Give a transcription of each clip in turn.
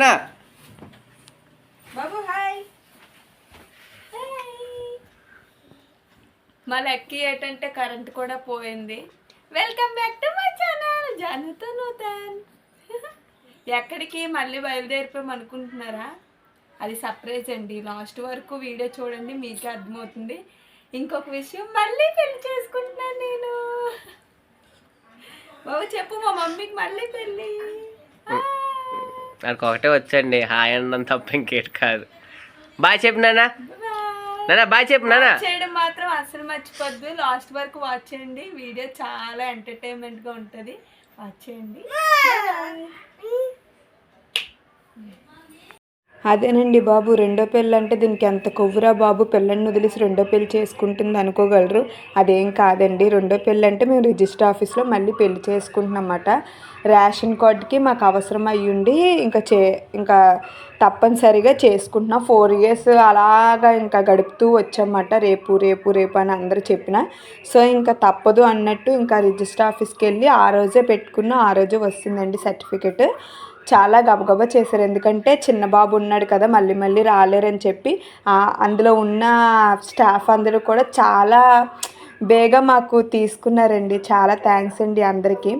నానా బాబు హాయ్. మా లక్కీ ఏంటంటే కరెంట్ కూడా పోయింది. Welcome back to my channel జానుతో Nutan. ఎక్కడికి మళ్ళీ బయలుదేరిపోయాం అనుకుంటున్నారా అది సర్ప్రైజ్ అండి. లాస్ట్ వరకు వీడియో చూడండి మీకే అర్థమవుతుంది. ఇంకొక విషయం మళ్ళీ పెళ్ళి చేసుకుంటున్నాను నేను. బాబు చెప్పు మా మమ్మీకి మళ్ళీ పెళ్ళి. నాకు ఒకటే వచ్చండి. హాయ్ అన్నం తప్ప ఇంకేటి కాదు. బాయ్ చెప్పు నానా నానా బాయ్ చెప్పు నానా చేయడం మాత్రం అసలు మర్చిపోద్దు. లాస్ట్ వరకు వాచ్ చేయండి. వీడియో చాలా ఎంటర్టైన్మెంట్గా ఉంటది. వాచ్ చేయండి. అదేనండి బాబు రెండో పెళ్ళి అంటే దీనికి ఎంత కొవ్వురా బాబు? పిల్లని వదిలేసి రెండో పెళ్ళి చేసుకుంటుంది అనుకోగలరు? అదేం కాదండి రెండో పెళ్ళి అంటే మేము రిజిస్టర్ ఆఫీస్లో మళ్ళీ పెళ్ళి చేసుకుంటున్నమాట రేషన్ కార్డుకి మాకు అవసరం అయ్యుండి ఇంకా చే ఇంకా తప్పనిసరిగా చేసుకుంటున్నాం. ఫోర్ ఇయర్స్ అలాగా ఇంకా గడుపుతూ వచ్చామాట రేపు రేపు రేపు అని అందరూ చెప్పిన. సో ఇంకా తప్పదు అన్నట్టు ఇంకా రిజిస్టర్ ఆఫీస్కి వెళ్ళి ఆ రోజే పెట్టుకున్న ఆ రోజే వస్తుందండి సర్టిఫికెట్. చాలా గబగబా చేశారు. ఎందుకంటే చిన్న బాబు ఉన్నాడు కదా మళ్ళీ మళ్ళీ రాలేరని చెప్పి అందులో ఉన్న స్టాఫ్ అందరూ కూడా చాలా బేగా మాకు తీసుకున్నారండి. చాలా థ్యాంక్స్ అండి అందరికీ.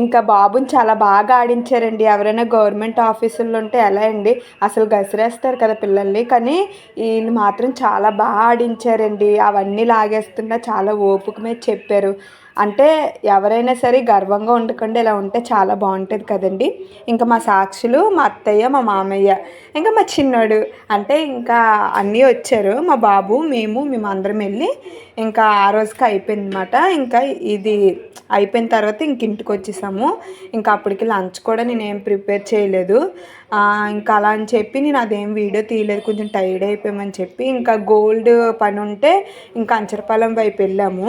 ఇంకా బాబుని చాలా బాగా ఆడించారండి. ఎవరైనా గవర్నమెంట్ ఆఫీసుల్లో ఉంటే ఎలా అండి? అసలు గసిరేస్తారు కదా పిల్లల్ని. కానీ వీళ్ళు మాత్రం చాలా బాగా ఆడించారండి. అవన్నీ లాగేస్తున్నా చాలా ఓపిక మీద చెప్పారు. అంటే ఎవరైనా సరే గర్వంగా ఉండకుండా ఇలా ఉంటే చాలా బాగుంటుంది కదండి. ఇంకా మా సాక్షులు మా అత్తయ్య మా మామయ్య ఇంకా మా చిన్నోడు అంటే ఇంకా అన్నీ వచ్చారు. మా బాబు మేము మేము అందరం వెళ్ళి ఇంకా ఆ రోజుకి అయిపోయింది అనమాట ఇంకా ఇది అయిపోయిన తర్వాత ఇంక ఇంటికి వచ్చేసాము. ఇంకా అప్పటికి లంచ్ కూడా నేనేం ప్రిపేర్ చేయలేదు. ఇంకా అలా అని చెప్పి నేను అదేం వీడియో తీయలేదు. కొంచెం టైర్డ్ అయిపోయామని చెప్పి ఇంకా గోల్డ్ పని ఉంటే ఇంకా అంచరపాలెం వైపు వెళ్ళాము.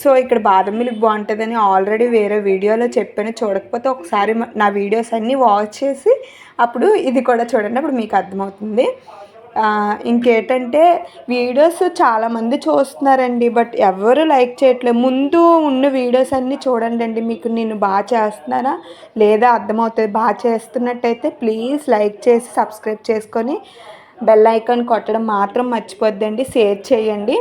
సో ఇక్కడ బాదం మిల్క్ బాగుంటుందని ఆల్రెడీ వేరే వీడియోలో చెప్పాను. చూడకపోతే ఒకసారి నా వీడియోస్ అన్నీ వాచ్ చేసి అప్పుడు ఇది కూడా చూడండి అప్పుడు మీకు అర్థమవుతుంది. ఇంకేంటంటే వీడియోస్ చాలామంది చూస్తున్నారండి బట్ ఎవరు లైక్ చేయట్లేదు. ముందు ఉన్న వీడియోస్ అన్నీ చూడండి అండి మీకు నేను బాగా చేస్తున్నానా? లేదా అర్థమవుతుంది? బాగా చేస్తున్నట్టయితే ప్లీజ్ లైక్ చేసి సబ్స్క్రైబ్ చేసుకొని బెల్ ఐకాన్ కొట్టడం మాత్రం మర్చిపోద్దండి షేర్ చేయండి.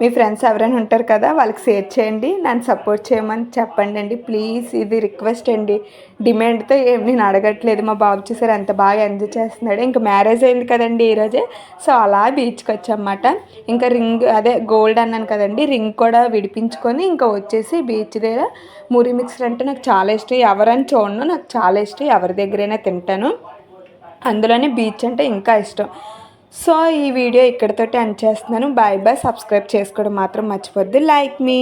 మీ ఫ్రెండ్స్ ఎవరైనా ఉంటారు కదా వాళ్ళకి షేర్ చేయండి. నన్ను సపోర్ట్ చేయమని చెప్పండి అండి. ప్లీజ్ ఇది రిక్వెస్ట్ అండి. డిమాండ్తో ఏం నేను అడగట్లేదు. మా బాబు చూసారు ఎంత బాగా ఎంజాయ్ చేస్తున్నాడు. ఇంకా మ్యారేజ్ అయింది కదండి ఈరోజే సో అలా బీచ్కి వచ్చామన్నమాట. ఇంకా రింగ్ అదే గోల్డ్ అన్నాను కదండి. రింగ్ కూడా విడిపించుకొని ఇంకా వచ్చేసి బీచ్ దగ్గర మురి మిక్సర్ అంటే నాకు చాలా ఇష్టం. ఎవరని చూడను. నాకు చాలా ఇష్టం. ఎవరి దగ్గరైనా తింటాను. అందులోనే బీచ్ అంటే ఇంకా ఇష్టం. సో ఈ వీడియో ఇక్కడితో ఎండ్ చేస్తున్నాను. Bye bye. సబ్స్క్రైబ్ చేసుకోవడం మాత్రం మర్చిపోద్దు. లైక్ మీ.